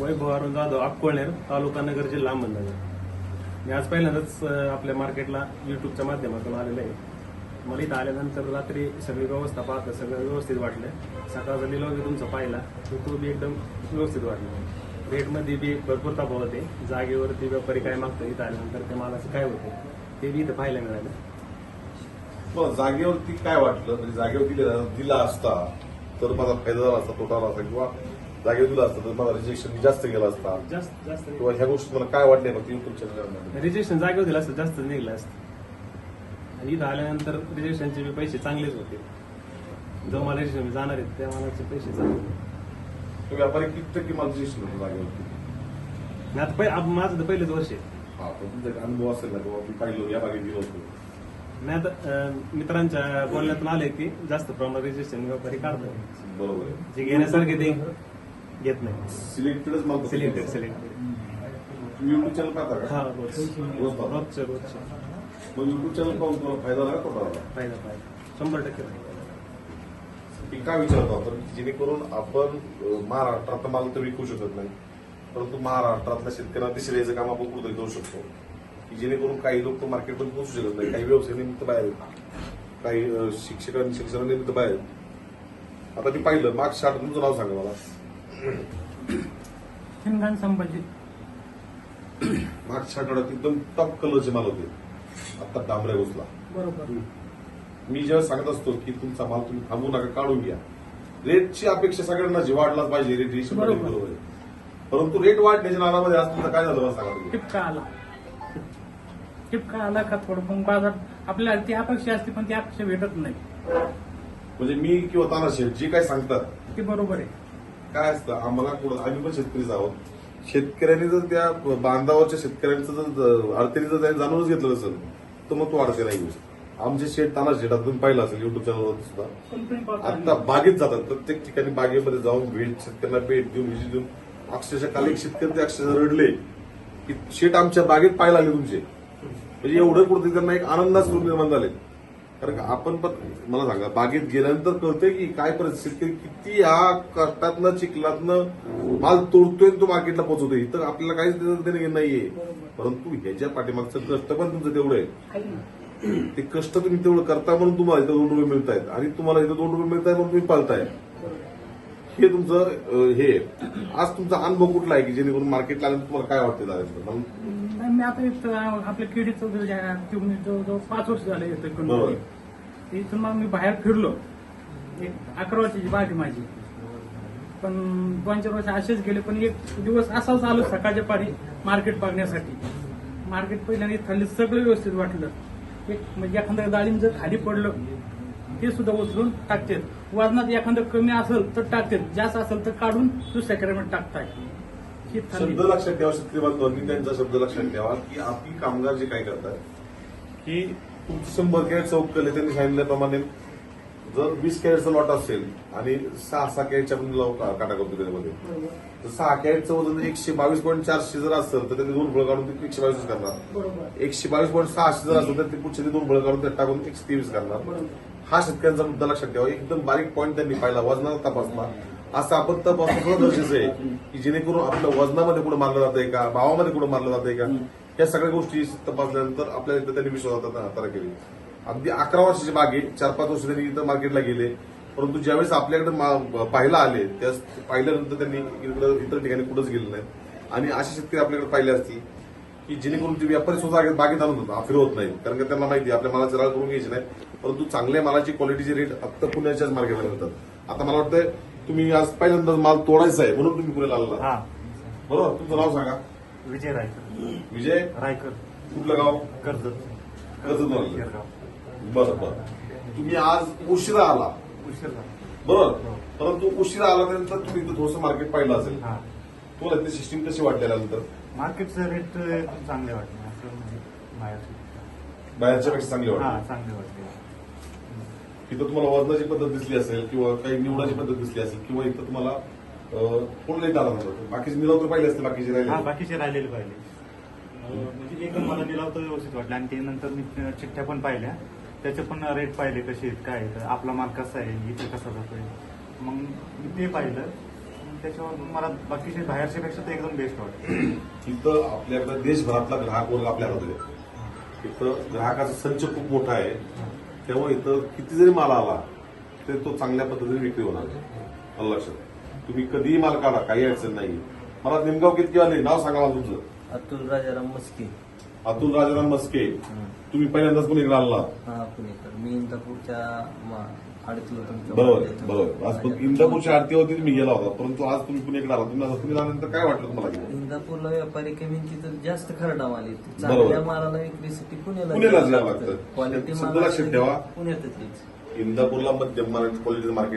वैभव अरुण जाधव अक्कोळनेर तालुका नगर जिल्हा अहमदनगर. मी आज पहिल्यांदाच आपल्या मार्केटला युट्यूबच्या माध्यमातून आलेलो आहे. मला इथं आल्यानंतर रात्री सगळी व्यवस्था पाहतं सगळं व्यवस्थित वाटलं. सकाळचा लिलाव बी तुमचा पाहिला. तर तो बी एकदम व्यवस्थित वाटला. रेटमध्ये बी भरपूर तफावत होते जागेवरती व्यापारी काय मागतं इथं आल्यानंतर ते मालाचं काय होतं ते बी इथं पाहायला मिळालं. जागेवरती काय वाटलं? म्हणजे जागेवर दिला दिला असता तर माझा फायदा झाला असता तोटा झाला असता किंवा जागेवर दिला असता तर माझा रिजेक्शन जास्त गेला असता. जास्त जास्त किंवा ह्या गोष्टी मला काय वाटले फक्त युट्यूब चॅनल रिजेक्शन जागेवर दिलं असतं जास्त निघलं असतं. आणि इथं आल्यानंतर रिजेक्शनचे बी पैसे चांगलेच होते. जो मला रिजेक्शन जाणार आहेत त्या मालाचे पैसे चांगले तो व्यापारी किती टक्के मला रिजेक्शन होतं जागेवरती? आणि आता पहि- आप- माझं तर पहिलेच वर्ष आहे. हा पण तुमचा एक अनुभव असेल ना किंवा मी पाहिलं या बागेत गेलो होतो. नाही आता अं, मित्रांच्या बोलण्यातून आले की जास्त प्रमाणात रिजेक्शन व्यापारी काढतात. बरोबर आहे. जे घेण्यासारखे ते घेत नाही. सिलेक्टेडच माल सिलेक्टेड सिलेक्टेड. तुम्ही युट्यूब चॅनल पाहता का? हा रोज रोज पाहता. रोजच्या मग युट्यूब चॅनल पाहून तुम्हाला फायदा झाला तोटा झाला? फायदा फायदा. शंभर टक्के फायदा. मी काय विचारतो आपण जेणेकरून आपण अं, महाराष्ट्रात माल तर विकू शकत नाही परंतु महाराष्ट्रातल्या शेतकऱ्यांना दिशेला यायचं काम आपण कुठेतरी करू शकतो. की जेणेकरून काही लोक मार्केटमध्ये पोहोचू शकत नाही काही व्यवसाय निमित्त बाहेर आहेत. काही अं, शिक्षकां शिक्षणानिमित्त बाहेर आहेत. आता मी पाहिलं मागच्या आठ तुमचं नाव सांगा मला. हिंगण संभाजी. मागच्या आठवड्यात एकदम टॉप कलरचे माल होते. आता डांबऱ्या घुसला. बरोबर. मी जेव्हा सांगत असतो की तुमचा माल तुम्ही थांबू नका काढून घ्या. रेटची अपेक्षा सगळ्यांना जी वाढलाच पाहिजे रेट टक्के बरोबर. आहे. परंतु रेट वाढण्याच्या नादामध्ये आज तुमचं काय झालं मला सांगा. टिपका आला? टिपका आला का थोडं? मग बाजार आपल्याला ती अपेक्षा असते पण ती अपेक्षा भेटत नाही. म्हणजे मी किंवा ताना शेठ जे काय सांगतात ती बरोबर आहे. काय असतं आम्हाला कुठं आम्ही पण शेतकरीच आहोत. शेतकऱ्यांनी जर त्या बांधावरच्या शेतकऱ्यांचं जर अडचणी जर त्यांनी जाणूनच घेतलं नसेल तर मग तो अडचण नाही गोष्ट आमचे शेठ ताना शेठ आता तुम्ही पाहिलं असेल युट्यूब चॅनलवर सुद्धा. आता. बागेत जातात प्रत्येक ठिकाणी बागेमध्ये जाऊन भेट शेतकऱ्यांना भेट देऊन विजिट देऊन अक्षरशः काल एक शेतकरी ते अक्षरशः रडले की शेट आमच्या बागेत पाहायला आले तुमचे. म्हणजे एवढं कुठे त्यांना एक आनंदाच रूप निर्माण झाले. कारण आपण पण मला सांगा बागेत गेल्यानंतर कळतंय की काय परिस्थिती किती हा कष्टातनं चिखलातनं माल तोडतोय तो मार्केटला पोहोचवतोय इथं आपल्याला काहीच देणं नाहीये. परंतु ह्याच्या पाठीमागचं कष्ट पण तुमचं तेवढं आहे. आहे. ते कष्ट तुम्ही तेवढं करता म्हणून तुम्हाला इथं दोन रुपये मिळत आहेत आणि तुम्हाला इथं दोन रुपये मिळत आहेत म्हणून तुम्ही पालताय हे तुमचं हे. आज तुमचा अनुभव कुठला आहे की जेणेकरून मार्केटला तुम्हाला काय वाटतं नाही, मी आता इथं आपल्या केडीचं मी जवळजवळ पाच वर्ष झाले इथून मग मी बाहेर फिरलो. एक अकरा वर्षाची बाग आहे माझी. पण दोन चार वर्ष असेच गेले पण एक दिवस असाच आलो सकाळच्या पारी मार्केट बघण्यासाठी. मार्केट पहिल्याने खाली सगळं व्यवस्थित वाटलं. एक म्हणजे एखादं डाळिंब जर खाली पडलं ते सुद्धा उचलून टाकते वजनात एखादं कमी असेल तर टाकते जास्त असेल तर काढून दुसऱ्या कॅरेमध्ये टाकताय. ही शब्द लक्षात ठेवा शेतकरी बांधवांनी त्यांचा शब्द लक्षात ठेवा की आपली कामगार जे काय करतात की तुमचं शंभर कॅरेट चौकले त्यांनी सांगितल्याप्रमाणे जर वीस कॅरेटचा लॉट असेल आणि सहा सहा कॅरेटच्या लाव- काटा करतो त्याच्यामध्ये तर सहा कॅरेटचं वजन एकशे बावीस पॉईंट चारशे जर असेल तर त्याचे दोन फळं काढून ते एकशे बावीस करणार. बरोबर. एकशे बावीस पॉईंट सहाशे जर असेल तर ते पुढचे ते दोन फळं काढून त्यात टाकून एकशे तेवीस करणार. बरोबर. हा शेतकऱ्यांचा मुद्दा लक्षात ठेवा. एकदम बारीक पॉईंट त्यांनी पाहिला. वजनाचा तपासला असं आपण तपासणं सुद्धा गरजेचं आहे की जेणेकरून आपल्या वजनामध्ये कुठं मारलं जातंय का? भावामध्ये कुठं मारलं जातंय का? या सगळ्या गोष्टी तपासल्यानंतर आपल्याला इथं त्यांनी विश्वासात हातारा केली. अगदी अकरा वर्षाची मागे चार पाच वर्ष त्यांनी इथं मार्केटला गेले. परंतु ज्यावेळेस आपल्याकडे मा- पाहायला आले त्या पाहिल्यानंतर त्यांनी इकडं इतर ठिकाणी कुठंच गेले नाही आणि असे शेतकरी आपल्याकडे पाहिले असतील की जेणेकरून ते व्यापारी स्वतः बागेत- आणून होतात फिरवत नाही. कारण की त्यांना माहिती आपल्या मालाची राळ करून घ्यायची नाही. परंतु चांगल्या मालाची क्वालिटीचे रेट फक्त पुण्याच्याच मार्केटला मिळतात आता मला वाटतं तुम्ही आज पहिल्यांदाच माल तोडायचा आहे म्हणून तुम्ही पुण्याला आला हा. बरोबर? तुमचं नाव सांगा. विजय रायकर. विजय? रायकर. कुठलं गाव? कर्जत. कर्जत. बरं बरं. तुम्ही आज उशिरा आला. उशीर. बरोबर? परंतु उशिरा आला त्यानंतर तुम्ही इथं थोडंसं मार्केट पाहिलं असेल. हा. तुम्हाला ती सिस्टीम कशी वाटल्यानंतर मार्केटचं रेट चांगले वाटले असं म्हणजे बाहेर बाहेरच्या पेक्षा चांगली हा वाटली चांगले वाटले. इथं तुम्हाला वजनाची पद्धत दिसली असेल किंवा काही निवडाची पद्धत दिसली असेल किंवा इथं तुम्हाला अं, कोणलाही दादा नव्हतं बाकीचे निलाव तर पाहिले असते बाकीचे हा राहिले बाकीचे राहिलेले पाहिले. अं, म्हणजे एकदम मला निलाव तर व्यवस्थित वाटला. आणि ते नंतर मी चिठ्ठ्या पण पाहिल्या. त्याचे पण रेट पाहिले कसे आहेत काय आहेत आपला माल कसा आहे इथे कसा जातोय. मग मी ते पाहिलं. त्याच्यावर मला बाकीचे बाहेरच्या पेक्षा ते एकदम बेस्ट वाटतं. इथं आपल्याकडे देशभरातला ग्राहक वर्ग आपल्या हातात आहे इथं ग्राहकाचा संच खूप मोठा आहे. त्यामुळे इथं किती जरी माल आला तरी तो चांगल्या पद्धतीने विक्री होणार आहे. लक्षात तुम्ही कधीही माल काढा काही अडचण नाही मला निमगाव किती आले नाव सांगा मला तुमचं. अतुल राजाराम मस्के. अतुल राजाराम मस्के. तुम्ही पहिल्यांदाच कोणी इकडे आला. हा पुणेकर मी इंदापूरच्या मा- बरोबर बरोबर आज इंदापूरच्या आरती होती मी गेला होता परंतु आज तुम्ही पुण्याकडे आला तुम्ही तुम्ही आल्यानंतर काय वाटलं तुम्हाला? इंदापूरला व्यापारी तर जास्त खरडा माल येते बरोबर. चांगल्या मालाला विक्रीसाठी पुण्याला. क्वालिटी लक्षात ठेवा. पुण्यातच. इंदापूरला मध्यम क्वालिटीचं मार्केट